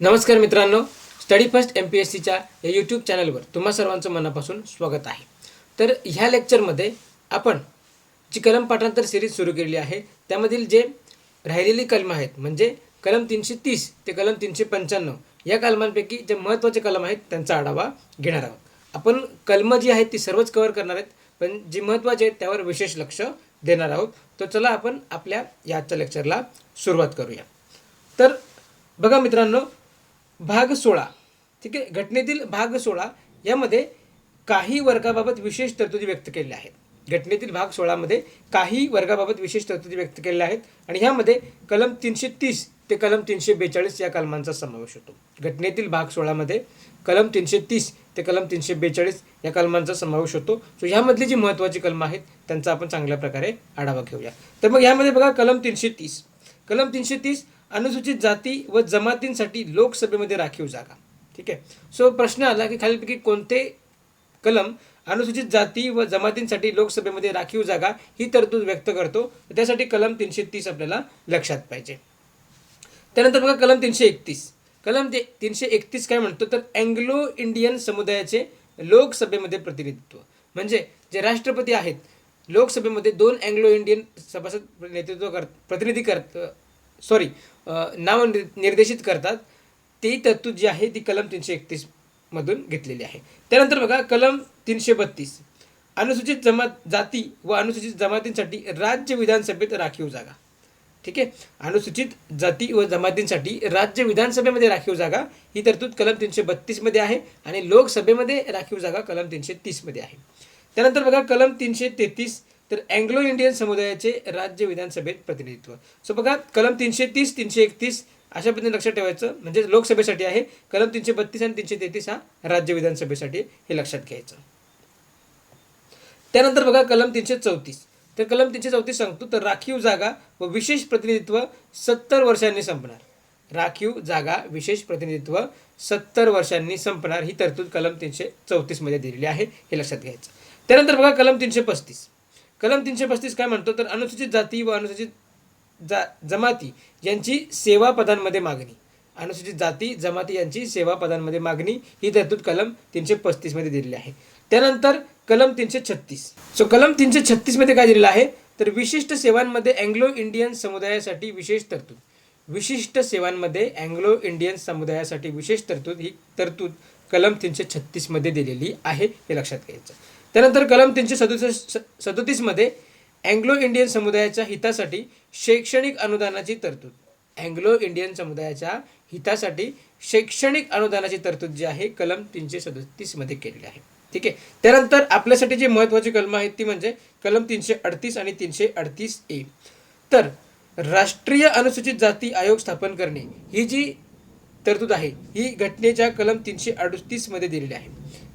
नमस्कार मित्रांनो study first M P S सीच्या या यूट्यूब चॅनलवर तुम्हा सर्वांचं मनापासून स्वागत आहे. तर ह्या लेक्चरमध्ये आपण जी कलम पाठांतर सिरीज सुरू केलेली आहे त्यामधील जे राहिलेली कलम आहेत म्हणजे कलम तीनशे तीस ते कलम तीनशे पंच्याण्णव या कलमांपैकी जे महत्त्वाचे कलम आहेत त्यांचा आढावा घेणार आहोत. आपण कलमं जी आहेत ती सर्वच कव्हर करणार आहेत पण जी महत्त्वाची आहेत त्यावर विशेष लक्ष देणार आहोत. तर चला आपण आपल्या याच्या लेक्चरला सुरुवात करूया. तर बघा मित्रांनो भाग सोळा. ठीक आहे? घटनेतील भाग सोळा यामध्ये काही वर्गाबाबत विशेष तरतुदी व्यक्त केलेल्या आहेत. घटनेतील भाग सोळामध्ये काही वर्गाबाबत विशेष तरतुदी व्यक्त केलेल्या आहेत आणि ह्यामध्ये कलम तीनशे तीस ते कलम तीनशे बेचाळीस या कलमांचा समावेश होतो. घटनेतील भाग सोळामध्ये कलम तीनशे तीस ते कलम तीनशे बेचाळीस या कलमांचा समावेश होतो. सो ह्यामधली जी महत्त्वाची कलमं आहेत त्यांचा आपण चांगल्या प्रकारे आढावा घेऊया. तर मग ह्यामध्ये बघा कलम तीनशे तीस. कलम तीनशे तीस अनुसूचित जाती व जमातींसाठी लोकसभेमध्ये राखीव जागा. ठीक आहे? सो प्रश्न आला की खालीलपैकी कोणते कलम अनुसूचित जाती व जमातींसाठी लोकसभेमध्ये राखीव जागा ही तरतूद व्यक्त करतो? त्यासाठी कलम तीनशे तीस आपल्याला लक्षात पाहिजे. त्यानंतर बघा कलम तीनशे एकतीस. कलम ते तीनशे एकतीस काय म्हणतो? तर अँग्लो इंडियन समुदायाचे लोकसभेमध्ये प्रतिनिधित्व. म्हणजे जे राष्ट्रपती आहेत लोकसभेमध्ये दोन अँग्लो इंडियन सभासद नेतृत्व कर प्रतिनिधी करत सॉरी नाव निर्देशित करतात. ती तरतूद जी आहे ती कलम तीनशे एकतीसमधून घेतलेली आहे. त्यानंतर बघा कलम तीनशे बत्तीस. अनुसूचित जमात जाती व अनुसूचित जमातींसाठी राज्य विधानसभेत राखीव जागा. ठीक आहे? अनुसूचित जाती व जमातींसाठी राज्य विधानसभेमध्ये राखीव जागा ही तरतूद कलम तीनशे बत्तीसमध्ये आहे आणि लोकसभेमध्ये राखीव जागा कलम तीनशे तीसमध्ये आहे. त्यानंतर बघा कलम तीनशे तेहतीस तर अँग्लो इंडियन समुदायाचे राज्य विधानसभेत प्रतिनिधित्व. सो बघा कलम तीनशे तीस तीनशे एकतीस अशा पद्धतीने लक्षात ठेवायचं म्हणजे लोकसभेसाठी आहे. कलम तीनशे बत्तीस आणि तीनशे तेहतीस हा राज्य विधानसभेसाठी हे लक्षात घ्यायचं. त्यानंतर बघा कलम तीनशे चौतीस तर कलम तीनशे चौतीस सांगतो तर राखीव जागा व विशेष प्रतिनिधित्व सत्तर वर्षांनी संपणार. राखीव जागा विशेष प्रतिनिधित्व सत्तर वर्षांनी संपणार ही तरतूद कलम तीनशे चौतीसमध्ये दिलेली आहे हे लक्षात घ्यायचं. त्यानंतर बघा कलम तीनशे पस्तीस कलम तीनशे पस्तीस काय म्हणतो? तर अनुसूचित जाती व अनुसूचित जा जमाती यांची सेवा पदांमध्ये मागणी. अनुसूचित जाती जमाती यांची सेवा पदांमध्ये मागणी ही तरतूद कलम तीनशे पस्तीसमध्ये दिलेली आहे. त्यानंतर कलम तीनशे छत्तीस. सो कलम तीनशे छत्तीसमध्ये काय दिलेलं आहे? तर विशिष्ट सेवांमध्ये अँग्लो इंडियन समुदायासाठी विशेष तरतूद. विशिष्ट सेवांमध्ये अँग्लो इंडियन समुदायासाठी विशेष तरतूद ही तरतूद कलम तीनशे छत्तीसमध्ये दिलेली आहे हे लक्षात घ्यायचं. त्यानंतर कलम तीनशे सदोतीस सदोतीसमध्ये अँग्लो इंडियन समुदायाच्या हितासाठी शैक्षणिक अनुदानाची तरतूद. अँग्लो इंडियन समुदायाच्या हितासाठी शैक्षणिक अनुदानाची तरतूद जी आहे कलम तीनशे सदोतीसमध्ये केलेली आहे. ठीक आहे? त्यानंतर आपल्यासाठी जी महत्त्वाची कलम आहेत ती म्हणजे कलम तीनशे अडतीस आणि तीनशे अडतीस ए. तर राष्ट्रीय अनुसूचित जाती आयोग स्थापन करणे ही जी तरतूद आहे ही घटनेच्या कलम तीनशे अडतीसमध्ये दिलेली आहे.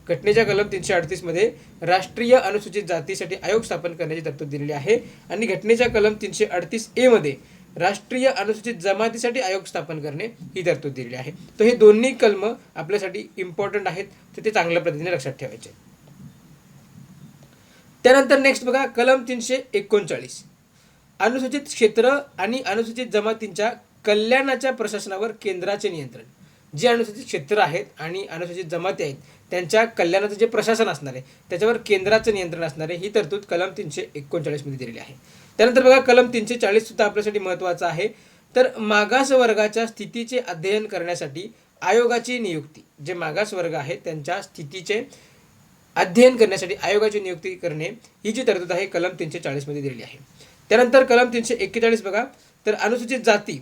घटनेच्या कलम तीनशे अडतीसमध्ये राष्ट्रीय अनुसूचित जातीसाठी आयोग स्थापन करण्याची तरतूद दिलेली आहे. आणि घटनेच्या कलम तीनशे अडतीस एमध्ये राष्ट्रीय अनुसूचित जमातीसाठी आयोग स्थापन करणे ही तरतूद दिलेली आहे. तर हे दोन्ही कलम आपल्यासाठी इम्पॉर्टंट आहेत. तर ते चांगल्या पद्धतीने लक्षात ठेवायचे. त्यानंतर नेक्स्ट बघा कलम तीनशे एकोणचाळीस. अनुसूचित क्षेत्र आणि अनुसूचित जमातींच्या कल्याणाच्या प्रशासनावर केंद्राचे नियंत्रण. जे अनुसूचित क्षेत्र आहेत आणि अनुसूचित जमाती आहेत त्यांच्या कल्याणाचं जे प्रशासन असणार आहे त्याच्यावर केंद्राचं नियंत्रण असणार आहे ही तरतूद कलम तीनशे एकोणचाळीसमध्ये दिलेली आहे. त्यानंतर बघा कलम तीनशे चाळीस सुद्धा आपल्यासाठी महत्त्वाचं आहे. तर मागास वर्गाच्या स्थितीचे अध्ययन करण्यासाठी आयोगाची नियुक्ती जे मागास वर्ग आहेत त्यांच्या स्थितीचे अध्ययन करण्यासाठी आयोगाची नियुक्ती करणे ही जी तरतूद आहे कलम तीनशे चाळीसमध्ये दिलेली आहे. त्यानंतर कलम तीनशे एक्केचाळीस बघा तर अनुसूचित जाती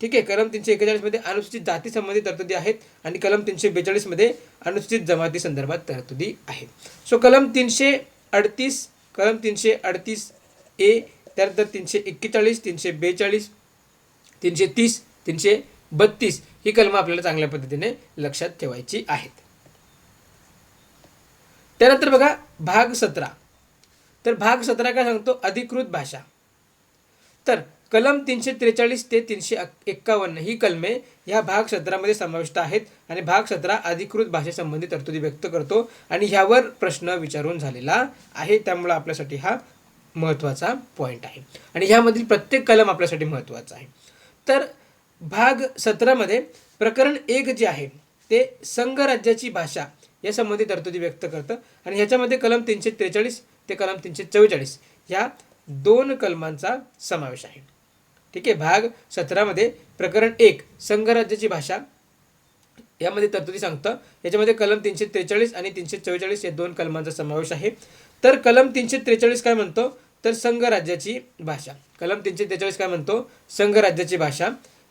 ठीक आहे कलम तीनशे एक्केचाळीसमध्ये अनुसूचित जाती संबंधी तरतुदी आहेत आणि कलम तीनशे बेचाळीसमध्ये अनुसूचित जमाती संदर्भात तरतुदी आहेत सो कलम तीनशे अडतीस कलम तीनशे अडतीस ए त्यानंतर तीनशे एक्केचाळीस तीनशे बेचाळीस तीनशे तीस तीनशे बत्तीस ही कलमं आपल्याला चांगल्या पद्धतीने लक्षात ठेवायची आहेत. त्यानंतर बघा भाग सतरा. तर भाग सतरा काय सांगतो? अधिकृत भाषा. तर कलम तीनशे त्रेचाळीस ते तीनशे एक्कावन्न ही कलमे ह्या भाग सतरामध्ये समाविष्ट आहेत आणि भाग सतरा अधिकृत भाषेसंबंधी तरतुदी व्यक्त करतो आणि ह्यावर प्रश्न विचारून झालेला आहे. त्यामुळं आपल्यासाठी हा महत्त्वाचा पॉईंट आहे. आणि ह्यामधील प्रत्येक कलम आपल्यासाठी महत्त्वाचा आहे. तर भाग सतरामध्ये प्रकरण एक जे आहे ते संघराज्याची भाषा या संबंधी तरतुदी व्यक्त करतं. आणि ह्याच्यामध्ये कलम तीनशे त्रेचाळीस ते कलम तीनशे चव्वेचाळीस ह्या दोन कलमांचा समावेश आहे. ठीक आहे भाग सतरामध्ये प्रकरण एक संघराज्याची भाषा. यामध्ये तरतुदी सांगतं. याच्यामध्ये कलम तीनशे त्रेचाळीस आणि तीनशे चव्वेचाळीस या दोन कलमांचा समावेश आहे. तर कलम तीनशे त्रेचाळीस काय म्हणतो? तर संघराज्याची भाषा. कलम तीनशे त्रेचाळीस काय म्हणतो? संघराज्याची भाषा.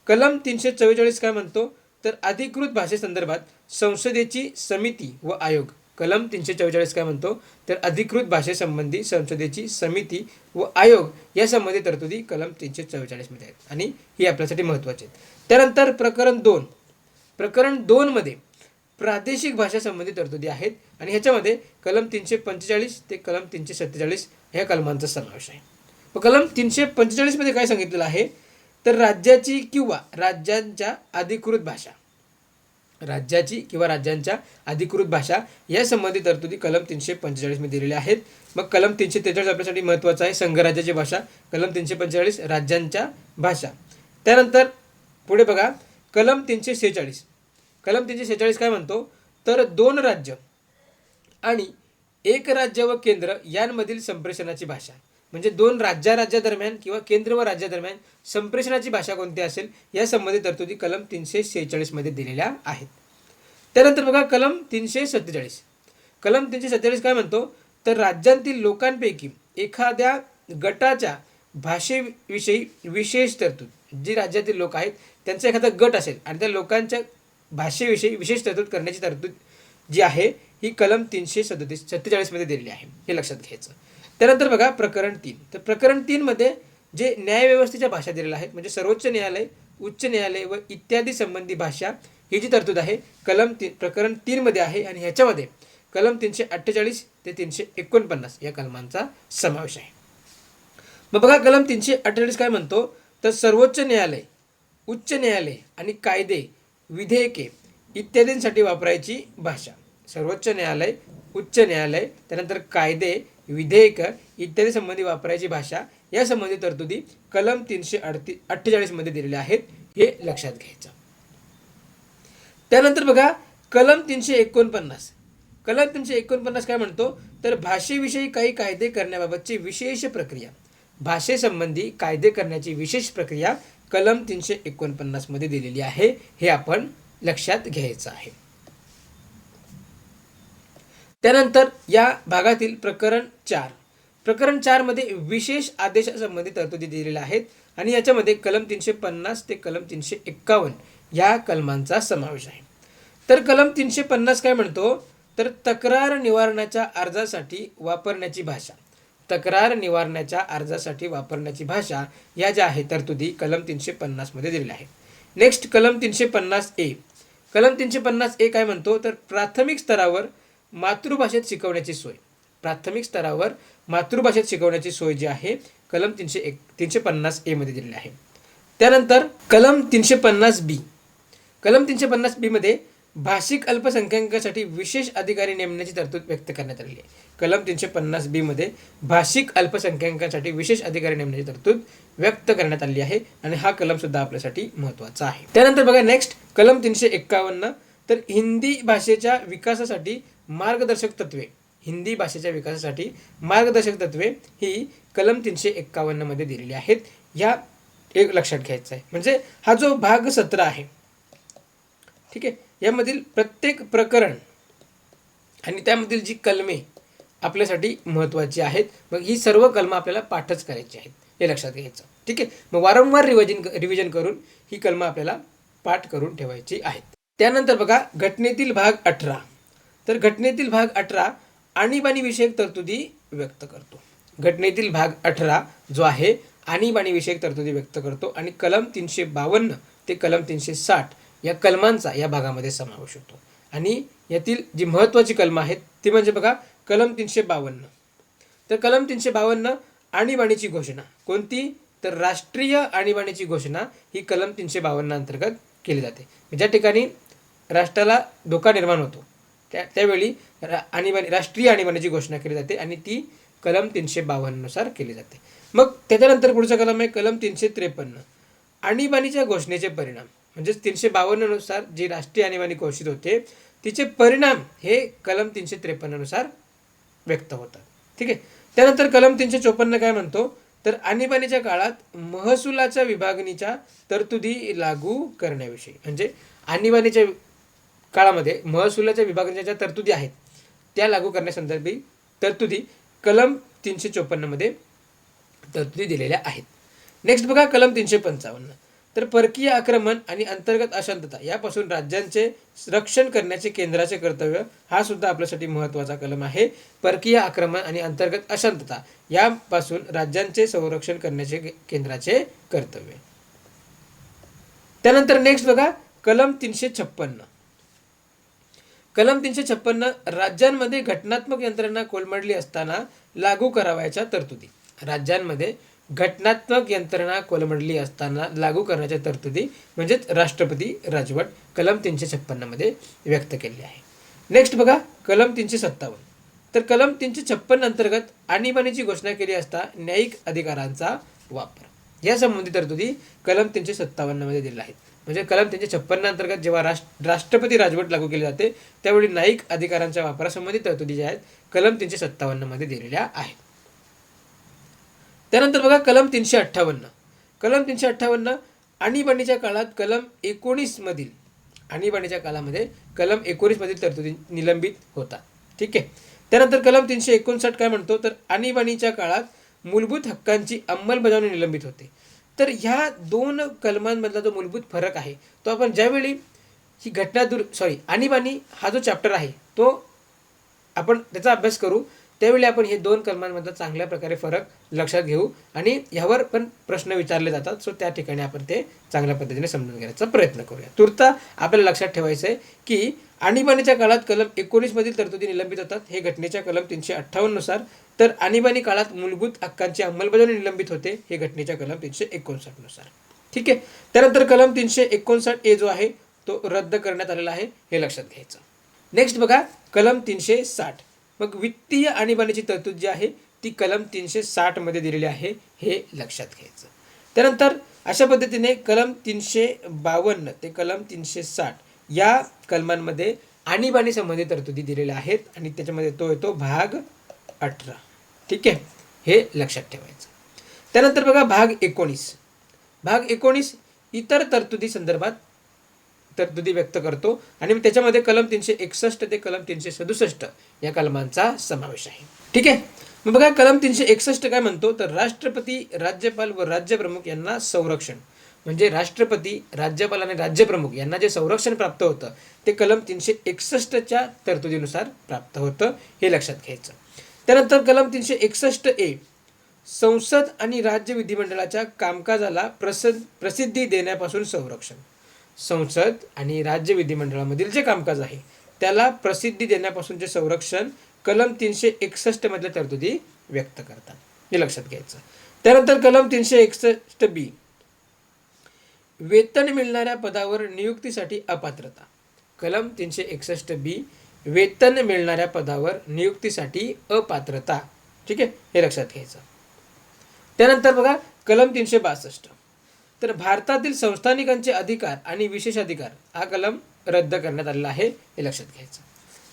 कलम तीनशे चव्वेचाळीस काय म्हणतो? तर अधिकृत भाषेसंदर्भात संसदेची समिती व आयोग. कलम तीनशे चव्वेचाळीस काय म्हणतो? तर अधिकृत भाषेसंबंधी संसदेची समिती व आयोग या संबंधी तरतुदी कलम तीनशे चव्वेचाळीसमध्ये आहेत. आणि ही आपल्यासाठी महत्त्वाची आहेत. त्यानंतर प्रकरण दोन. प्रकरण दोनमध्ये प्रादेशिक भाषासंबंधी तरतुदी आहेत आणि ह्याच्यामध्ये कलम तीनशे पंचेचाळीस ते कलम तीनशे सत्तेचाळीस ह्या कलमांचा समावेश आहे. मग कलम तीनशे पंचेचाळीसमध्ये काय सांगितलेलं आहे? तर राज्याची किंवा राज्यांच्या अधिकृत भाषा. राज्याची किंवा राज्यांच्या अधिकृत भाषा या संबंधी तरतुदी कलम तीनशे पंचेचाळीसमध्ये दिलेल्या आहेत. मग कलम तीनशे त्रेचाळीस आपल्यासाठी महत्त्वाचं आहे. संघराज्याची भाषा कलम तीनशे पंचेचाळीस राज्यांच्या भाषा. त्यानंतर पुढे बघा. कलम तीनशे सेहेचाळीस कलम तीनशे सेहेचाळीस काय म्हणतो? तर दोन राज्य आणि एक राज्य व केंद्र यांमधील संप्रेषणाची भाषा. म्हणजे दोन राज्या राज्यादरम्यान किंवा केंद्र व राज्यादरम्यान संप्रेषणाची भाषा कोणती असेल या संबंधी तरतुदी कलम तीनशे शेहेचाळीसमध्ये दिलेल्या आहेत. त्यानंतर बघा कलम तीनशे सत्तेचाळीस. कलम तीनशे सत्तेचाळीस काय म्हणतो? तर राज्यांतील लोकांपैकी एखाद्या गटाच्या भाषेविषयी विशेष तरतूद जी राज्यातील लोक आहेत त्यांचा एखादा गट असेल आणि त्या लोकांच्या भाषेविषयी विशेष तरतूद करण्याची तरतूद जी आहे ही कलम तीनशे सदतीस सत्तेचाळीसमध्ये दिलेली आहे. हे लक्षात घ्यायचं. त्यानंतर बघा प्रकरण तीन. तर प्रकरण तीनमध्ये जे न्यायव्यवस्थेच्या भाषा दिलेल्या आहेत म्हणजे सर्वोच्च न्यायालय उच्च न्यायालय व इत्यादी संबंधी भाषा ही जी तरतूद आहे कलम तीन प्रकरण तीनमध्ये आहे आणि ह्याच्यामध्ये कलम तीनशे अठ्ठेचाळीस ते तीनशे एकोणपन्नास या कलमांचा समावेश आहे. मग बघा कलम तीनशे अठ्ठेचाळीस काय म्हणतो? तर सर्वोच्च न्यायालय उच्च न्यायालय आणि कायदे विधेयके इत्यादींसाठी वापरायची भाषा. सर्वोच्च न्यायालय उच्च न्यायालय त्यानंतर कायदे विधेयक इत्यादी संबंधी वापरायची भाषा या संबंधी तरतुदी कलम तीनशे अडती अठ्ठेचाळीसमध्ये दिलेल्या आहेत हे लक्षात घ्यायचं. त्यानंतर बघा कलम तीनशे एकोणपन्नास. कलम तीनशे एकोणपन्नास काय म्हणतो? तर भाषेविषयी काही कायदे करण्याबाबतची विशेष प्रक्रिया. भाषेसंबंधी कायदे करण्याची विशेष प्रक्रिया कलम तीनशे एकोणपन्नासमध्ये दिलेली आहे हे आपण लक्षात घ्यायचं आहे. त्यानंतर या भागातील प्रकरण चार. प्रकरण चारमध्ये विशेष आदेशासंबंधी तरतुदी दिलेल्या आहेत आणि याच्यामध्ये कलम तीनशे पन्नास ते कलम तीनशे एक्कावन्न या कलमांचा समावेश आहे. तर कलम तीनशे पन्नास काय म्हणतो? तर तक्रार निवारणाच्या अर्जासाठी वापरण्याची भाषा. तक्रार निवारण्याच्या अर्जासाठी वापरण्याची भाषा या ज्या आहे तरतुदी कलम तीनशे पन्नासमध्ये दिलेल्या आहेत. नेक्स्ट कलम तीनशे पन्नास ए. कलम तीनशे पन्नास ए काय म्हणतो? तर प्राथमिक स्तरावर मातृभाषेत शिकवण्याची सोय. प्राथमिक स्तरावर मातृभाषेत शिकवण्याची सोय जी आहे कलम तीनशे एक तीनशे पन्नास एमध्ये दिलेली आहे. त्यानंतर कलम तीनशे पन्नास बी. कलम तीनशे पन्नास बीमध्ये भाषिक अल्पसंख्याकांसाठी विशेष अधिकारी नेमण्याची तरतूद व्यक्त करण्यात आलेली आहे. कलम तीनशे पन्नास बीमध्ये भाषिक अल्पसंख्याकांसाठी विशेष अधिकारी नेमण्याची तरतूद व्यक्त करण्यात आली आहे आणि हा कलम सुद्धा आपल्यासाठी महत्त्वाचा आहे. त्यानंतर बघा नेक्स्ट कलम तीनशे एक्कावन्न. तर हिंदी भाषेच्या विकासासाठी मार्गदर्शक तत्वे. हिंदी भाषेच्या विकासासाठी मार्गदर्शक तत्वे ही कलम तीनशे एक्कावन्नमध्ये दिलेली आहेत. या एक लक्षात घ्यायचं आहे म्हणजे हा जो भाग सत्र आहे ठीक आहे यामधील प्रत्येक प्रकरण आणि त्यामधील जी कलमे आपल्यासाठी महत्त्वाची आहेत. मग ही सर्व कलमं आपल्याला पाठच करायची आहेत हे लक्षात घ्यायचं. ठीक आहे? मग वारंवार रिव्हिजन रिव्हिजन करून ही कलमं आपल्याला पाठ करून ठेवायची आहेत. त्यानंतर बघा घटनेतील भाग अठरा. तर घटनेतील भाग अठरा आणीबाणी विषयक तरतुदी व्यक्त करतो. घटनेतील भाग अठरा जो आहे आणीबाणी विषयक तरतुदी व्यक्त करतो आणि कलम तीनशे बावन्न ते कलम तीनशे साठ या कलमांचा या भागामध्ये समावेश होतो. आणि यातील जी महत्त्वाची कलमं आहेत ती म्हणजे बघा कलम तीनशे बावन्न. तर कलम तीनशे बावन्न आणीबाणीची घोषणा कोणती? तर राष्ट्रीय आणीबाणीची घोषणा ही कलम तीनशे बावन्न अंतर्गत केली जाते. ज्या ठिकाणी राष्ट्राला धोका निर्माण होतो त्या त्यावेळी रा आणीबाणी राष्ट्रीय आणीबाणीची घोषणा केली जाते आणि ती कलम तीनशे बावन्ननुसार केली जाते. मग त्याच्यानंतर पुढचा कलम आहे कलम तीनशे त्रेपन्न. आणीबाणीच्या घोषणेचे परिणाम म्हणजेच तीनशे बावन्ननुसार जी राष्ट्रीय आणीबाणी घोषित होते तिचे परिणाम हे कलम तीनशे त्रेपन्ननुसार व्यक्त होतात. ठीक आहे? त्यानंतर कलम तीनशे चोपन्न काय म्हणतो? तर आणीबाणीच्या काळात महसुलाच्या विभागणीच्या तरतुदी लागू करण्याविषयी म्हणजे आणीबाणीच्या काळामध्ये महसुलाच्या विभागाच्या ज्या तरतुदी आहेत त्या लागू करण्यासंदर्भी तरतुदी कलम तीनशे चोपन्नमध्ये तरतुदी दिलेल्या आहेत. नेक्स्ट बघा कलम तीनशे पंचावन्न. तर परकीय आक्रमण आणि अंतर्गत अशांतता यापासून राज्यांचे रक्षण करण्याचे केंद्राचे कर्तव्य हा सुद्धा आपल्यासाठी महत्त्वाचा कलम आहे. परकीय आक्रमण आणि अंतर्गत अशांतता यापासून राज्यांचे संरक्षण करण्याचे केंद्राचे कर्तव्य. त्यानंतर नेक्स्ट बघा कलम तीनशे छप्पन्न. कलम तीनशे छप्पन्न राज्यांमध्ये घटनात्मक यंत्रणा कोलमडली असताना लागू करावयाच्या तरतुदी. राज्यांमध्ये घटनात्मक यंत्रणा कोलमडली असताना लागू करण्याच्या तरतुदी म्हणजेच राष्ट्रपती राजवट कलम तीनशे छप्पन्नमध्ये व्यक्त केली आहे. नेक्स्ट बघा कलम तीनशे सत्तावन्न. तर कलम तीनशे छप्पन्न अंतर्गत आणीबाणीची घोषणा केली असता न्यायिक अधिकारांचा वापर. या संबंधी तरतुदी कलम तीनशे सत्तावन्नमध्ये दिल्या आहेत. म्हणजे कलम तीनशे छप्पन्न अंतर्गत जेव्हा राष्ट्र राष्ट्रपती राजवट लागू केली जाते त्यावेळी न्यायिक अधिकारांच्या वापरासंबंधी तरतुदी ज्या आहेत कलम तीनशे सत्तावन्नमध्ये दिलेल्या आहेत. त्यानंतर बघा कलम तीनशे अठ्ठावन्न. कलम तीनशे अठ्ठावन्न आणीबाणीच्या काळात कलम एकोणीसमधील आणीबाणीच्या काळामध्ये कलम एकोणीसमधील तरतुदी निलंबित होतात ठीक आहे? त्यानंतर कलम तीनशे एकोणसाठ काय म्हणतो? तर आणीबाणीच्या काळात मूलभूत हक्कांची अंमलबजावणी निलंबित होते. तर ह्या दोन कलमांमधला जो मूलभूत फरक आहे तो आपण ज्यावेळी ही घटना दूर सॉरी आणीबाणी हा जो चॅप्टर आहे तो आपण त्याचा अभ्यास करू. त्यावेळी आपण हे दोन कलमांमधला चांगल्या प्रकारे फरक लक्षात घेऊ आणि ह्यावर पण प्रश्न विचारले जातात. सो त्या ठिकाणी आपण ते चांगल्या पद्धतीने समजून घेण्याचा प्रयत्न करूया. तुर्ता आपल्याला लक्षात ठेवायचं आहे की आणीबाणीच्या काळात कलम एकोणीसमधील तरतुदी निलंबित होतात. हे घटनेच्या कलम तीनशे अठ्ठावन्नुसार तर आणीबाणी काळात मूलभूत हक्कांची अंमलबजावणी निलंबित होते. हे घटनेच्या कलम तीनशे एकोणसाठनुसार ठीक आहे? त्यानंतर कलम तीनशे एकोणसाठ ए जो आहे तो रद्द करण्यात आलेला आहे. हे लक्षात घ्यायचं. नेक्स्ट बघा कलम तीनशे साठ. मग वित्तीय आणीबाणीची तरतूद जी आहे ती कलम तीनशे साठमध्ये दिलेली आहे हे लक्षात घ्यायचं. त्यानंतर अशा पद्धतीने कलम तीनशे बावन्न ते कलम तीनशे साठ या कलमांमध्ये आणीबाणी संबंधित तरतुदी दिलेल्या आहेत आणि त्याच्यामध्ये तो येतो भाग अठरा. ठीक आहे? हे लक्षात ठेवायचं. त्यानंतर बघा भाग एकोणीस. भाग एकोणीस इतर तरतुदी संदर्भात तरतुदी व्यक्त करतो. आणि मग त्याच्यामध्ये कलम तीनशे एकसष्ट ते कलम तीनशे सदुसष्ट या कलमांचा समावेश आहे. ठीक आहे? मग बघा कलम तीनशे एकसष्ट काय म्हणतो? तर राष्ट्रपती राज्यपाल व राज्यप्रमुख यांना संरक्षण. म्हणजे राष्ट्रपती राज्यपाल आणि राज्यप्रमुख यांना जे संरक्षण प्राप्त होतं ते कलम तीनशे एकसष्टच्या तरतुदीनुसार प्राप्त होतं हे लक्षात घ्यायचं. त्यानंतर कलम तीनशे एकसष्ट ए संसद आणि राज्य विधिमंडळाच्या कामकाजाला प्रसिद्ध प्रसिद्धी देण्यापासून संरक्षण. संसद आणि राज्य विधिमंडळामधील जे कामकाज आहे त्याला प्रसिद्धी देण्यापासूनचे संरक्षण कलम तीनशे एकसष्ट मधल्या तरतुदी व्यक्त करतात. हे लक्षात घ्यायचं. त्यानंतर कलम तीनशे एकसष्ट बी. वेतन मिळणाऱ्या पदावर नियुक्तीसाठी अपात्रता. कलम तीनशे एकसष्ट बी. वेतन मिळणाऱ्या पदावर नियुक्तीसाठी अपात्रता. ठीक आहे? हे लक्षात घ्यायचं. त्यानंतर बघा कलम तीनशे बासष्ट. तर भारतातील संस्थानिकांचे अधिकार आणि विशेष अधिकार हा कलम रद्द करण्यात आलेला आहे हे लक्षात घ्यायचं.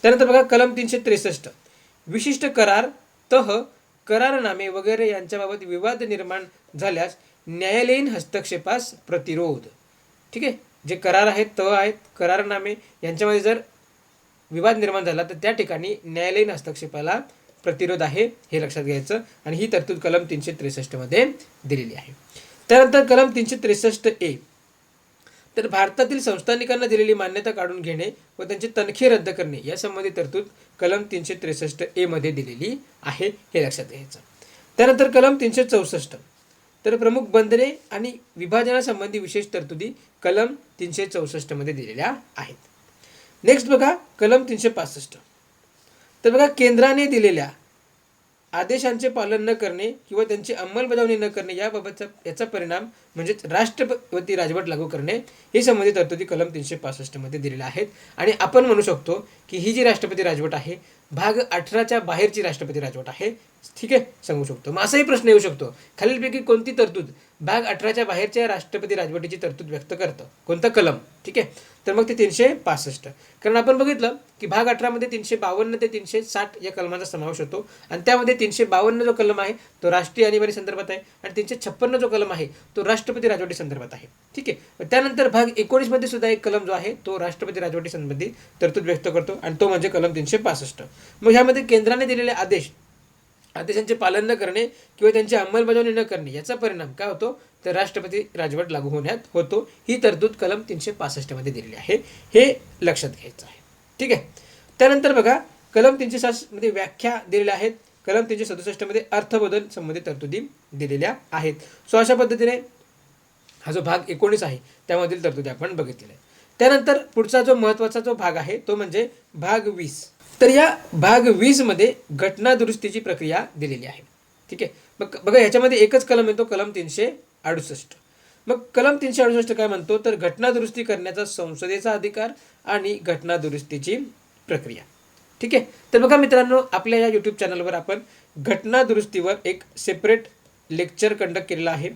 त्यानंतर बघा कलम तीनशे त्रेसष्ट. विशिष्ट करार तह करारनामे वगैरे यांच्याबाबत विवाद निर्माण झाल्यास न्यायालयीन हस्तक्षेपास प्रतिरोध. ठीक आहे? जे करार आहेत तह आहेत करारनामे यांच्यामध्ये जर विवाद निर्माण झाला तर त्या ठिकाणी न्यायालयीन हस्तक्षेपाला प्रतिरोध आहे हे लक्षात घ्यायचं. आणि ही तरतूद कलम तीनशे त्रेसष्टमध्ये दिलेली आहे. त्यानंतर कलम तीनशे त्रेसष्ट ए. तर भारतातील संस्थानिकांना दिलेली मान्यता काढून घेणे व त्यांची तनखी रद्द करणे यासंबंधी तरतूद कलम तीनशे त्रेसष्ट ए मध्ये दिलेली आहे हे लक्षात घ्यायचं. त्यानंतर कलम तीनशे चौसष्ट. तर प्रमुख बंदरे आणि विभाजनासंबंधी विशेष तरतुदी कलम तीनशे चौसष्टमध्ये दिलेल्या आहेत. नेक्स्ट बघा कलम तीनशे पासष्ट. तर बघा केंद्राने दिलेल्या आदेशांचे पालन न करणे किंवा त्यांची अंमलबजावणी न करणे याबाबतचा याचा परिणाम म्हणजेच राष्ट्रपती राजवट लागू करणे हे संबंधित तरतुदी कलम तीनशे पासष्टमध्ये दिलेल्या आहेत. आणि आपण म्हणू शकतो की ही जी राष्ट्रपती राजवट आहे भाग अठराच्या बाहेरची राष्ट्रपती राजवट आहे ठीक आहे सांगू शकतो. मग असाही प्रश्न येऊ शकतो. खालीलपैकी कोणती तरतूद भाग अठराच्या बाहेरच्या राष्ट्रपती राजवटीची तरतूद व्यक्त करतं? कोणता कलम? ठीक आहे? तर मग ते तीनशे पासष्ट. कारण आपण बघितलं की भाग अठरामध्ये तीनशे बावन्न ते तीनशे साठ या कलमांचा समावेश होतो. आणि त्यामध्ये तीनशे बावन्न जो कलम आहे तो राष्ट्रीय आणीबाणी संदर्भात आहे. आणि तीनशे छप्पन्न जो कलम आहे तो राष्ट्रपती राजवटी संदर्भात आहे. ठीक आहे? त्यानंतर भाग एकोणीसमध्ये सुद्धा एक कलम जो आहे तो राष्ट्रपती राजवटी संबंधी तरतूद व्यक्त करतो. आणि तो म्हणजे कलम तीनशे पासष्ट. मग ह्यामध्ये केंद्राने दिलेले आदेश आदेशांचे पालन न करणे किंवा त्यांची अंमलबजावणी न करणे याचा परिणाम काय होतो? तर राष्ट्रपती राजवट लागू होण्यात होतो. ही तरतूद कलम तीनशे पासष्टमध्ये दिलेली आहे. हे लक्षात घ्यायचं आहे. ठीक आहे? त्यानंतर बघा कलम तीनशे सातमध्ये व्याख्या दिलेल्या आहेत. कलम तीनशे सदुसष्टमध्ये अर्थबदल संबंधित तरतुदी दिलेल्या आहेत. सो अशा पद्धतीने हा जो भाग एकोणीस आहे त्यामधील तरतुदी आपण बघितलेल्या आहे त्यानंतर पुढचा जो महत्त्वाचा जो भाग आहे तो म्हणजे भाग वीस. तर या भाग वीसमध्ये घटना दुरुस्तीची प्रक्रिया दिलेली आहे. ठीक आहे? मग बघा ह्याच्यामध्ये एकच कलम येतो कलम तीनशे अडुसष्ट. मग कलम तीनशे अडुसष्ट काय म्हणतो? तर घटना दुरुस्ती करण्याचा संसदेचा अधिकार आणि घटना दुरुस्तीची प्रक्रिया. ठीक आहे? तर बघा मित्रांनो आपल्या या यूट्यूब चॅनलवर आपण घटना दुरुस्तीवर एक सेपरेट लेक्चर कंडक्ट केलेलं आहे.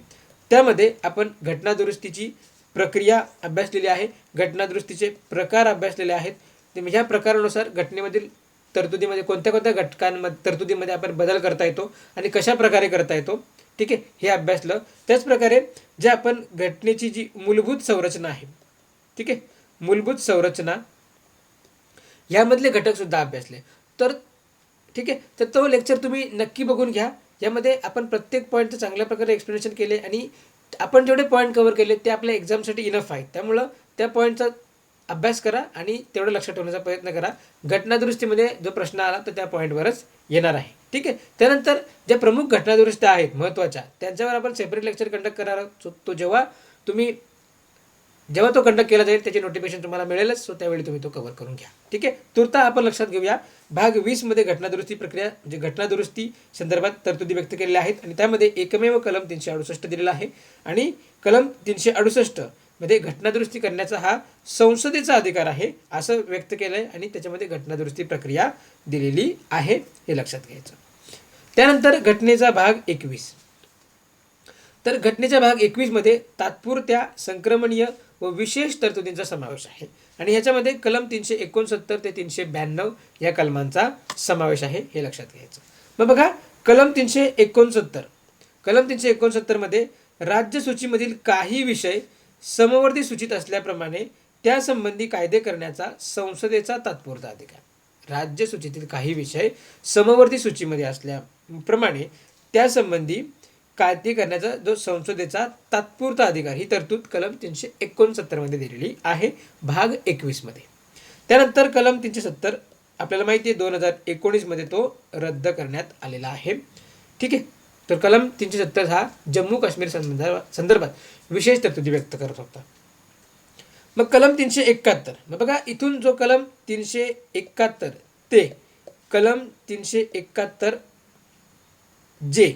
त्यामध्ये आपण घटना दुरुस्तीची प्रक्रिया अभ्यासलेली आहे. घटना दुरुस्तीचे प्रकार अभ्यासलेले आहेत. ह्या प्रकारानुसार घटनेमधील तरतुदीमध्ये कोणत्या कोणत्या घटकांमध्ये तरतुदीमध्ये आपण बदल करता येतो आणि कशा प्रकारे करता येतो ठीक आहे? हे अभ्यासलं. त्याचप्रकारे जे आपण घटनेची जी मूलभूत संरचना आहे ठीक आहे? मूलभूत संरचना यामधले घटकसुद्धा अभ्यासले. तर ठीक आहे? तर तो लेक्चर तुम्ही नक्की बघून घ्या. यामध्ये आपण प्रत्येक पॉईंटचं चांगल्या प्रकारे एक्सप्लेनेशन केले आणि आपण जेवढे पॉईंट कव्हर केले ते आपल्या एक्झामसाठी इनफ आहेत त्यामुळं त्या पॉईंटचा अभ्यास करा आणि तेवढं लक्षात ठेवण्याचा प्रयत्न करा. घटनादुरुस्तीमध्ये जो प्रश्न आला तर त्या पॉईंटवरच येणार आहे. ठीक आहे? त्यानंतर ज्या प्रमुख घटनादुरुस्त्या आहेत महत्त्वाच्या त्यांच्यावर आपण सेपरेट लेक्चर कंडक्ट करणार आहोत. तो जेव्हा तुम्ही जेव्हा तो कंडक्ट केला जाईल त्याची नोटिफिकेशन तुम्हाला मिळेलच. सो त्यावेळी तुम्ही तो कव्हर करून घ्या. ठीक आहे? तुर्ता आपण लक्षात घेऊया. भाग वीसमध्ये घटनादुरुस्ती प्रक्रिया म्हणजे घटनादुरुस्ती संदर्भात तरतुदी व्यक्त केलेल्या आहेत. आणि त्यामध्ये एकमेव कलम तीनशे अडुसष्ट दिलेला आहे. आणि कलम तीनशे अडुसष्ट मध्ये घटनादुरुस्ती करण्याचा हा संसदेचा अधिकार आहे असं व्यक्त केलं आहे आणि त्याच्यामध्ये घटनादुरुस्ती प्रक्रिया दिलेली आहे हे लक्षात घ्यायचं. त्यानंतर घटनेचा भाग एकवीस. तर घटनेचा भाग एकवीसमध्ये तात्पुरत्या संक्रमणीय व विशेष तरतुदींचा समावेश आहे. आणि ह्याच्यामध्ये कलम तीनशे एकोणसत्तर ते तीनशे ब्याण्णव या कलमांचा समावेश आहे हे लक्षात घ्यायचं. मग बघा कलम तीनशे एकोणसत्तर. कलम तीनशे एकोणसत्तरमध्ये राज्य सूचीमधील काही विषय समवर्ती सूचित असल्याप्रमाणे त्यासंबंधी कायदे करण्याचा संसदेचा तात्पुरता अधिकार. राज्य सूचीतील काही विषय समवर्ती सूचीमध्ये असल्याप्रमाणे त्यासंबंधी कायदे करण्याचा जो संसदेचा तात्पुरता अधिकार ही तरतूद कलम तीनशे एकोणसत्तरमध्ये दिलेली आहे भाग एकवीसमध्ये त्यानंतर कलम तीनशे सत्तर आपल्याला माहिती आहे दोन हजार एकोणीसमध्ये तो रद्द करण्यात आलेला आहे. ठीक आहे? तर कलम तीनशे सत्तर हा जम्मू काश्मीर संदर्भा संदर्भात विशेष तरतुदी व्यक्त करत होता. मग कलम तीनशे एकाहत्तर. मग बघा इथून जो कलम तीनशे एकाहत्तर ते कलम तीनशे एकाहत्तर जे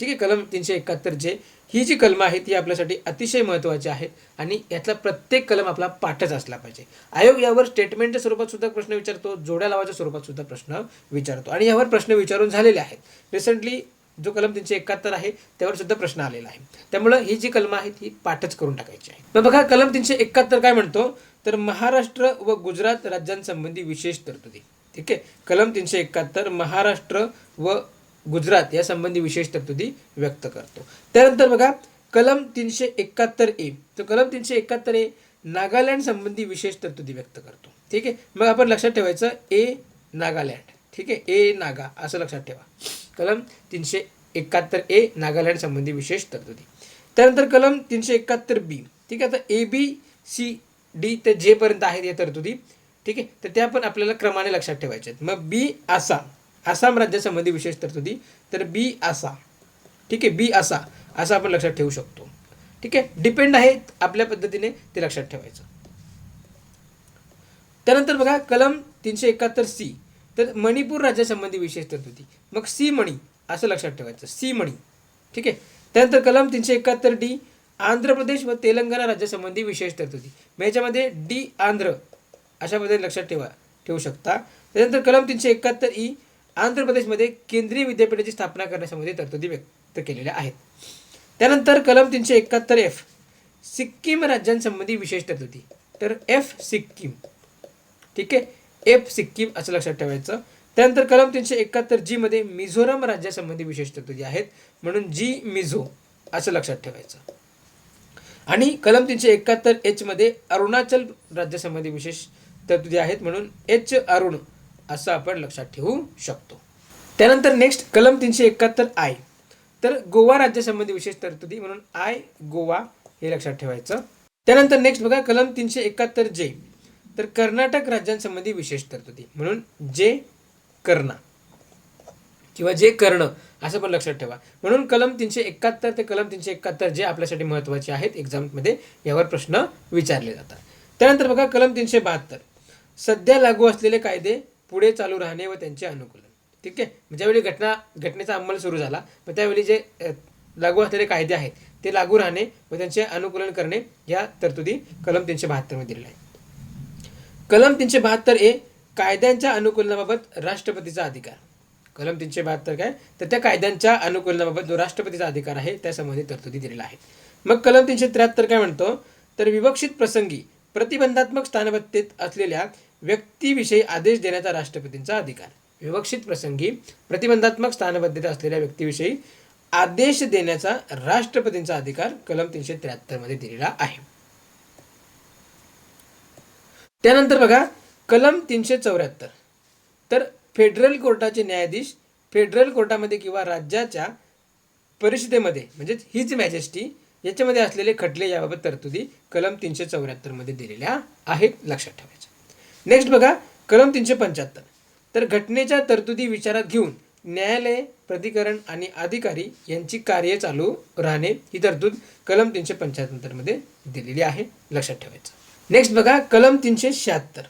ठीक आहे कलम तीनशे एकाहत्तर जे ही जी कलमं आहेत ती आपल्यासाठी अतिशय महत्त्वाची आहेत आणि यातला प्रत्येक कलम आपला पाठच असला पाहिजे. आयोग यावर स्टेटमेंटच्या स्वरूपात सुद्धा प्रश्न विचारतो जोड्या लावाच्या स्वरूपात सुद्धा प्रश्न विचारतो आणि यावर प्रश्न विचारून झालेले आहेत. रिसेंटली जो कलम तीनशे एकाहत्तर आहे त्यावर सुद्धा प्रश्न आलेला आहे. त्यामुळं ही जी कलम आहेत ही पाठच करून टाकायची आहे मग बघा कलम तीनशे एकाहत्तर काय म्हणतो? तर महाराष्ट्र व गुजरात राज्यांसंबंधी विशेष तरतुदी. ठीक आहे? कलम तीनशे एकाहत्तर महाराष्ट्र व गुजरात या संबंधी विशेष तरतुदी व्यक्त करतो. त्यानंतर बघा कलम तीनशे एकाहत्तर ए. तर कलम तीनशे एकाहत्तर ए नागालँड संबंधी विशेष तरतुदी व्यक्त करतो. ठीक आहे? मग आपण लक्षात ठेवायचं ए नागालँड. ठीक आहे? ए नागा असं लक्षात ठेवा. कलम तीनशे एकाहत्तर ए नागालँड संबंधी विशेष तरतुदी. त्यानंतर कलम तीनशे एकाहत्तर बी. ठीक आहे? आता ए बी सी डी ते जेपर्यंत आहेत या तरतुदी. ठीक आहे? तर त्या पण आपल्याला क्रमाने लक्षात ठेवायच्या आहेत. मग बी आसाम. आसाम राज्यासंबंधी विशेष तरतुदी. तर बी आसा. ठीक आहे? बी आसा. असं आपण लक्षात ठेवू शकतो. ठीक आहे? डिपेंड आहे आपल्या पद्धतीने ते लक्षात ठेवायचं. त्यानंतर बघा कलम तीनशे एकाहत्तर सी. तर मणिपूर राज्यासंबंधी विशेष होती मग सी मणी असं लक्षात ठेवायचं. सी मणी. ठीक आहे? त्यानंतर कलम तीनशे एकाहत्तर डी आंध्र प्रदेश व तेलंगणा राज्यासंबंधी विशेष तरतुदी मग याच्यामध्ये डी आंध्र अशा पद्धतीने लक्षात ठेवा ठेवू शकता. त्यानंतर कलम तीनशे एकाहत्तर ई आंध्र प्रदेशमध्ये केंद्रीय विद्यापीठाची स्थापना करण्यासंबंधी तरतुदी व्यक्त केलेल्या आहेत. त्यानंतर कलम तीनशे एकाहत्तर एफ सिक्कीम राज्यांसंबंधी विशेष तरतुदी तर एफ सिक्कीम. ठीक आहे? एफ सिक्कीम असं लक्षात ठेवायचं. त्यानंतर कलम तीनशे एकाहत्तर जी मध्ये मिझोराम राज्यासंबंधी विशेष तरतुदी आहेत म्हणून जी मिझो असं लक्षात ठेवायचं. आणि कलम तीनशे एकाहत्तर एच मध्ये अरुणाचल राज्यासंबंधी विशेष तरतुदी आहेत म्हणून एच अरुण असं आपण लक्षात ठेवू शकतो. त्यानंतर नेक्स्ट कलम तीनशे एकाहत्तर आय. तर गोवा राज्यासंबंधी विशेष तरतुदी म्हणून आय गोवा हे लक्षात ठेवायचं. त्यानंतर नेक्स्ट बघा कलम तीनशे एकाहत्तर जे. तर कर्नाटक राज्यांसंबंधी विशेष तरतुदी. म्हणून जे कर्णा किंवा जे कर्ण असं पण लक्षात ठेवा. म्हणून कलम तीनशे एकाहत्तर ते कलम तीनशे एकाहत्तर जे आपल्यासाठी महत्त्वाचे आहेत एक्झाममध्ये यावर प्रश्न विचारले जातात. त्यानंतर बघा कलम तीनशे बहात्तर. सध्या लागू असलेले कायदे पुढे चालू राहणे व त्यांचे अनुकूलन. ठीक आहे? ज्यावेळी घटना घटनेचा अंमल सुरू झाला मग त्यावेळी जे लागू असलेले कायदे आहेत ते लागू राहणे व त्यांचे अनुकूलन करणे या तरतुदी कलम तीनशे बहात्तरमध्ये दिलेल्या आहेत. कलम तीनशे बहात्तर ए कायद्यांच्या अनुकूलनाबाबत राष्ट्रपतीचा अधिकार. कलम तीनशे बहात्तर काय? तर त्या कायद्यांच्या अनुकूलनाबाबत जो राष्ट्रपतीचा अधिकार आहे त्यासंबंधी तरतुदी दिलेल्या आहेत. मग कलम तीनशे त्र्याहत्तर काय म्हणतो? तर विवक्षित प्रसंगी प्रतिबंधात्मक स्थानबद्धतेत असलेल्या व्यक्तीविषयी आदेश देण्याचा राष्ट्रपतींचा अधिकार. विवक्षित प्रसंगी प्रतिबंधात्मक स्थानबद्धतेत असलेल्या व्यक्तीविषयी आदेश देण्याचा राष्ट्रपतींचा अधिकार कलम तीनशे त्र्याहत्तरमध्ये दिलेला आहे. त्यानंतर बघा कलम तीनशे चौऱ्याहत्तर. तर फेडरल कोर्टाचे न्यायाधीश फेडरल कोर्टामध्ये किंवा राज्याच्या परिषदेमध्ये म्हणजेच हीच मॅजेस्टी याच्यामध्ये असलेले खटले याबाबत तरतुदी कलम तीनशे चौऱ्याहत्तरमध्ये दिलेल्या आहेत लक्षात ठेवायचं नेक्स्ट बघा कलम तीनशे पंच्याहत्तर. तर घटनेच्या तरतुदी विचारात घेऊन न्यायालय प्राधिकरण आणि अधिकारी यांची कार्य चालू राहणे ही तरतूद कलम तीनशे पंच्याहत्तरमध्ये दिलेली आहे लक्षात ठेवायचं. नेक्स्ट बघा कलम तीनशे शहात्तर.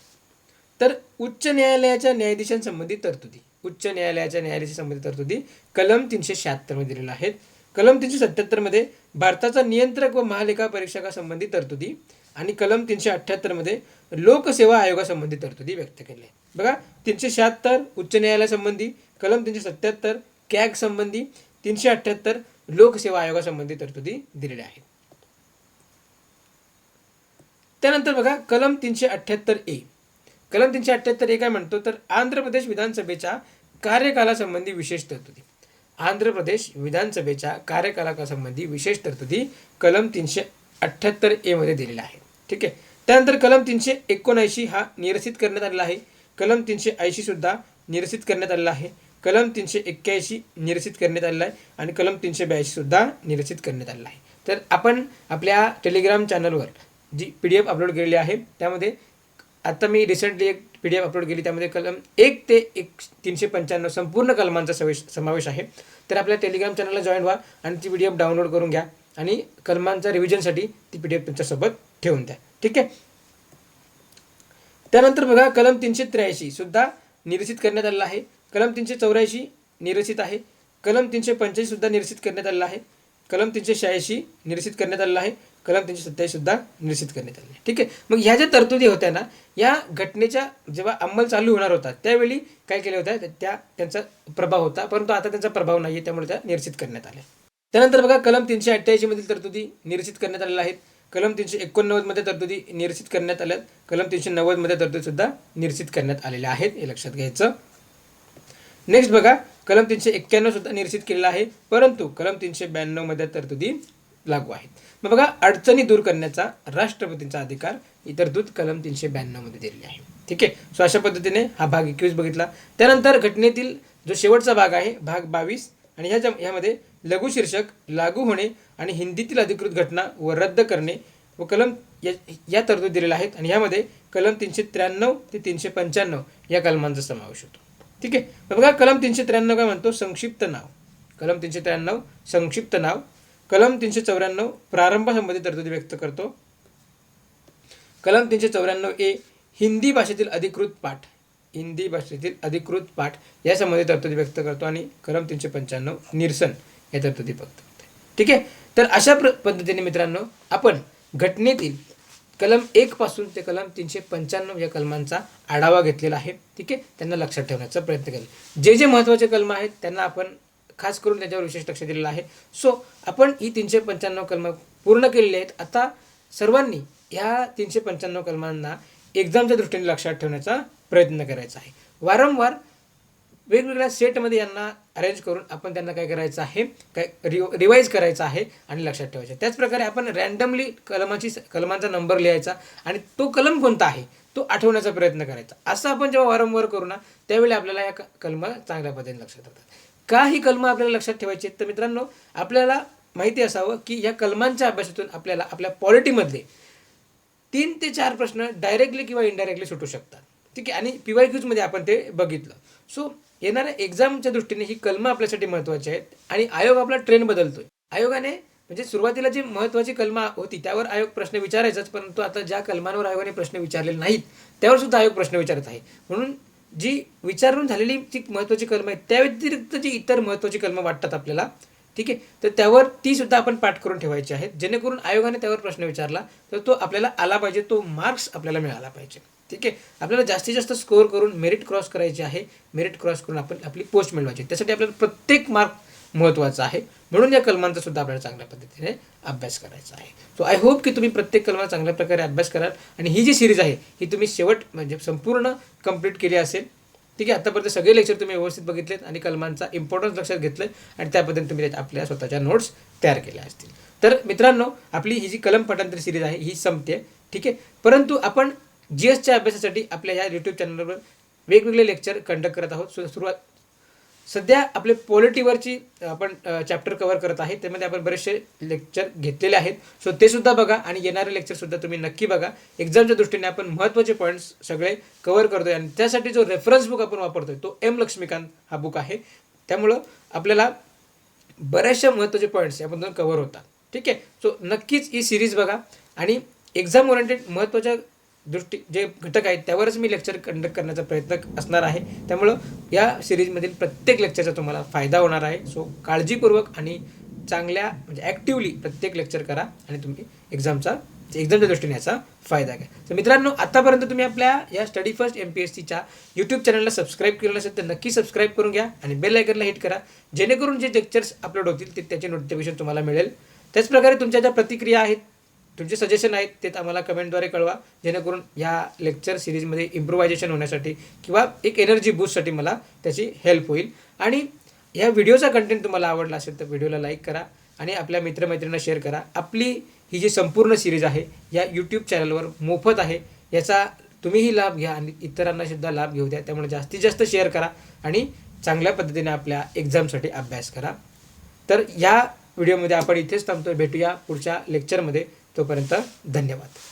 तर उच्च न्यायालयाच्या न्यायाधीशांसंबंधी तरतुदी. उच्च न्यायालयाच्या न्यायाधीशांसंबंधी तरतुदी कलम तीनशे शहात्तरमध्ये दिलेल्या आहेत. कलम तीनशे सत्याहत्तरमध्ये भारताचा नियंत्रक व महालेखा परीक्षकासंबंधी तरतुदी आणि कलम तीनशे अठ्ठ्याहत्तरमध्ये लोकसेवा आयोगासंबंधी तरतुदी व्यक्त केल्या आहेत. बघा तीनशे शहात्तर उच्च न्यायालयासंबंधी कलम तीनशे सत्याहत्तर कॅग संबंधी तीनशे अठ्ठ्याहत्तर लोकसेवा आयोगासंबंधी तरतुदी दिलेल्या आहेत. त्यानंतर बघा कलम तीनशे अठ्ठ्याहत्तर ए. कलम तीनशे अठ्ठ्याहत्तर ए काय म्हणतो? तर आंध्र प्रदेश विधानसभेच्या कार्यकालासंबंधी विशेष तरतुदी. आंध्र प्रदेश विधानसभेच्या कार्यकालासंबंधी विशेष तरतुदी कलम तीनशे अठ्ठ्याहत्तर ए मध्ये दिलेला आहे ठीक आहे? त्यानंतर कलम तीनशे एकोणऐंशी हा निरसित करण्यात आलेला आहे. कलम तीनशे ऐंशी सुद्धा निरसित करण्यात आलेला आहे. कलम तीनशे एक्क्याऐंशी निरसित करण्यात आलेला आहे आणि कलम तीनशे ब्याऐंशी सुद्धा निरसित करण्यात आलेला आहे. तर आपण आपल्या टेलिग्राम चॅनलवर जी पी डी एफ अपलोड केलेली आहे त्यामध्ये आता मी रिसेंटली एक पी डी एफ अपलोड केली त्यामध्ये कलम एक ते एक तीनशे पंच्याण्णव संपूर्ण कलमांचा सवेश समावेश आहे. तर आपल्या टेलिग्राम चॅनलला जॉईन व्हा आणि ती पी डी एफ डाउनलोड करून घ्या आणि कलमांच्या रिव्हिजनसाठी ती पी डी एफ तुमच्यासोबत ठेवून द्या. ठीक आहे? त्यानंतर बघा कलम तीनशे त्र्याऐंशी सुद्धा निरसित करण्यात आलेला आहे. कलम तीनशे चौऱ्याऐंशी निरसित आहे. कलम तीनशे पंच्याऐंशी सुद्धा निरसित करण्यात आलेला आहे. कलम तीनशे शहाऐंशी निरसित करण्यात आलेला आहे. कलम तीनशे सत्तावीससुद्धा सुद्धा करण्यात आली. ठीक आहे? मग ह्या ज्या तरतुदी होत्या ना या घटनेच्या जेव्हा अंमल चालू होणार होता त्यावेळी काय केल्या होत्या त्या त्यांचा प्रभाव होता परंतु आता त्यांचा प्रभाव नाही आहे त्यामुळे त्या निश्चित करण्यात आल्या. त्यानंतर बघा कलम तीनशे अठ्ठ्याऐंशीमधील तरतुदी निश्चित करण्यात आलेल्या आहेत. कलम तीनशे एकोणनव्वदमध्ये तरतुदी निश्चित करण्यात आल्या. कलम तीनशे नव्वदमध्ये तरतुदी सुद्धा करण्यात आलेल्या आहेत. हे लक्षात घ्यायचं. नेक्स्ट बघा कलम तीनशे एक्क्याण्णव सुद्धा निरसित केलेला आहे. परंतु कलम तीनशे ब्याण्णवमध्ये तरतुदी लागू आहेत. मग बघा अडचणी दूर करण्याचा राष्ट्रपतींचा अधिकार इतर दूत कलम तीनशे ब्याण्णवमध्ये दिलेली आहे. ठीक आहे? सो अशा पद्धतीने हा भाग एकवीस बघितला. त्यानंतर घटनेतील जो शेवटचा भाग आहे भाग बावीस आणि ह्याच्या ह्यामध्ये लघुशीर्षक लागू होणे आणि हिंदीतील अधिकृत घटना व रद्द करणे व कलम या या तरतूद दिलेल्या आहेत. आणि ह्यामध्ये कलम तीनशे त्र्याण्णव ते तीनशे पंच्याण्णव या कलमांचा समावेश होतो. ठीक आहे? मग बघा कलम तीनशे त्र्याण्णव काय म्हणतो? संक्षिप्त नाव. कलम तीनशे त्र्याण्णव संक्षिप्त नाव कलम तीनशे चौऱ्याण्णव प्रारंभासंबंधी तरतुदी व्यक्त करतो. कलम तीनशे चौऱ्याण्णव ए हिंदी भाषेतील अधिकृत पाठ. हिंदी भाषेतील अधिकृत पाठ यासंबंधी तरतुदी व्यक्त करतो आणि कलम तीनशे पंच्याण्णव निरसन या तरतुदी व्यक्त ठीक आहे? तर अशा प्र पद्धतीने मित्रांनो आपण घटनेतील कलम एकपासून ते कलम तीनशे पंच्याण्णव या कलमांचा आढावा घेतलेला आहे. ठीक आहे? त्यांना लक्षात ठेवण्याचा प्रयत्न केला. जे जे महत्त्वाचे कलम आहेत त्यांना आपण खास करून त्याच्यावर विशेष लक्ष दिलेलं आहे. सो आपण ही तीनशे पंच्याण्णव कलमं पूर्ण केलेली आहेत. आता सर्वांनी ह्या तीनशे पंच्याण्णव कलमांना एक्झामच्या दृष्टीने लक्षात ठेवण्याचा प्रयत्न करायचा आहे. वारंवार वेगवेगळ्या सेटमध्ये यांना अरेंज करून आपण त्यांना काय करायचं आहे काय रिव रिवाईज करायचं आहे आणि लक्षात ठेवायचं आहे. त्याचप्रकारे आपण रॅन्डमली कलमाची कलमांचा नंबर लिहायचा आणि तो कलम कोणता आहे तो आठवण्याचा प्रयत्न करायचा. असं आपण जेव्हा वारंवार करू ना त्यावेळी आपल्याला या कलम चांगल्या पद्धतीने लक्षात येतात. का ही कलमं आपल्याला लक्षात ठेवायची आहेत? तर मित्रांनो आपल्याला माहिती असावं की या कलमांच्या अभ्यासातून आपल्याला आपल्या पॉलिटीमधले तीन ते चार प्रश्न डायरेक्टली किंवा इनडायरेक्टली सुटू शकतात. ठीक आहे? आणि पी वाय क्यूजमध्ये आपण ते बघितलं. सो येणाऱ्या एक्झामच्या दृष्टीने ही कलमं आपल्यासाठी महत्त्वाची आहेत आणि आयोग आपला ट्रेंड बदलतोय. आयोगाने म्हणजे सुरुवातीला जी महत्त्वाची कलमा होती त्यावर आयोग प्रश्न विचारायचाच परंतु आता ज्या कलमांवर आयोगाने प्रश्न विचारलेले नाहीत त्यावर सुद्धा आयोग प्रश्न विचारत आहे. म्हणून जी विचारून झालेली जी महत्त्वाची कलम आहेत त्या व्यतिरिक्त जी इतर महत्त्वाची कलमं वाटतात आपल्याला ठीक आहे? तर त्यावर ती सुद्धा आपण पाठ करून ठेवायची आहेत. जेणेकरून आयोगाने त्यावर प्रश्न विचारला तर तो आपल्याला आला पाहिजे तो मार्क्स आपल्याला मिळाला पाहिजे ठीक आहे? आपल्याला जास्तीत जास्त स्कोअर करून मेरिट क्रॉस करायचे आहे मेरिट क्रॉस करून आपण आपली पोस्ट मिळवायची त्यासाठी आपल्याला प्रत्येक मार्क महत्त्वाचं आहे. म्हणून या कलमांचा सुद्धा आपल्याला चांगल्या पद्धतीने अभ्यास करायचा आहे. सो आय होप की तुम्ही प्रत्येक कलमाला चांगल्या प्रकारे अभ्यास कराल. आणि ही जी सिरीज आहे ही तुम्ही शेवट म्हणजे संपूर्ण कंप्लीट केली असेल. ठीक आहे? आतापर्यंत सगळे लेक्चर तुम्ही व्यवस्थित बघितलेत आणि कलमांचा इम्पॉर्टन्स लक्षात घेतलं आणि त्या पद्धतीने तुम्ही आपल्या स्वतःच्या नोट्स तयार केल्या असतील. तर मित्रांनो आपली ही जी कलम पाठांतर सिरीज आहे ही संपते. ठीक आहे? परंतु आपण जी एसच्या अभ्यासासाठी आपल्या या यूट्यूब चॅनलवर वेगवेगळे लेक्चर कंडक्ट करत आहोत. सुरुवात सध्या आपले पॉलिटीवरची आपण चॅप्टर कव्हर करत आहे. त्यामध्ये आपण बरेचसे लेक्चर घेतलेले आहेत. सो ते सुद्धा बघा आणि येणारे लेक्चर सुद्धा तुम्ही नक्की बघा. एक्झामच्या दृष्टीने आपण महत्त्वाचे पॉईंट्स सगळे कव्हर करतोय आणि त्यासाठी जो रेफरन्स बुक आपण वापरतोय तो एम लक्ष्मीकांत हा बुक आहे. त्यामुळं आपल्याला बऱ्याचशा महत्त्वाचे पॉईंट्स यामधून कव्हर होतात. ठीक आहे? सो नक्कीच ही सिरीज बघा. आणि एक्झाम ओरिएंटेड महत्त्वाच्या दृष्टी जे घटक आहेत त्यावरच मी लेक्चर कंडक्ट करण्याचा प्रयत्न असणार आहे. त्यामुळं या सिरीजमधील प्रत्येक लेक्चरचा तुम्हाला फायदा होणार आहे. सो काळजीपूर्वक आणि चांगल्या म्हणजे ॲक्टिवली प्रत्येक लेक्चर करा आणि तुम्ही एक्झामचा एक्झामच्या दृष्टीने याचा फायदा घ्या. तर मित्रांनो आतापर्यंत तुम्ही आपल्या या study first M P S सीच्या यूट्यूब चॅनलला सबस्क्राईब केलं असेल तर नक्की सबस्क्राईब करून घ्या आणि बेल आयकनला हिट करा. जेणेकरून जे लेक्चर्स अपलोड होतील ते त्याचे नोटिफिकेशन तुम्हाला मिळेल. त्याचप्रकारे तुमच्या ज्या प्रतिक्रिया आहेत तुमचे सजेशन आहेत ते आम्हाला कमेंटद्वारे कळवा. जेणेकरून या लेक्चर सिरीजमध्ये इम्प्रोव्हायझेशन होण्यासाठी किंवा एक एनर्जी बूस्टसाठी मला त्याची हेल्प होईल. आणि ह्या व्हिडिओचा कंटेंट तुम्हाला आवडला असेल तर व्हिडिओला लाईक करा आणि आपल्या मित्रमैत्रिणींना शेअर करा. आपली ही जी संपूर्ण सिरीज आहे या यूट्यूब चॅनलवर मोफत आहे याचा तुम्हीही लाभ घ्या आणि इतरांना सुद्धा लाभ घेऊ द्या. त्यामुळे जास्तीत जास्त शेअर करा आणि चांगल्या पद्धतीने आपल्या एक्झामसाठी अभ्यास करा. तर या व्हिडिओमध्ये आपण इथेच थांबतो भेटूया पुढच्या लेक्चरमध्ये तोपर्यंत धन्यवाद.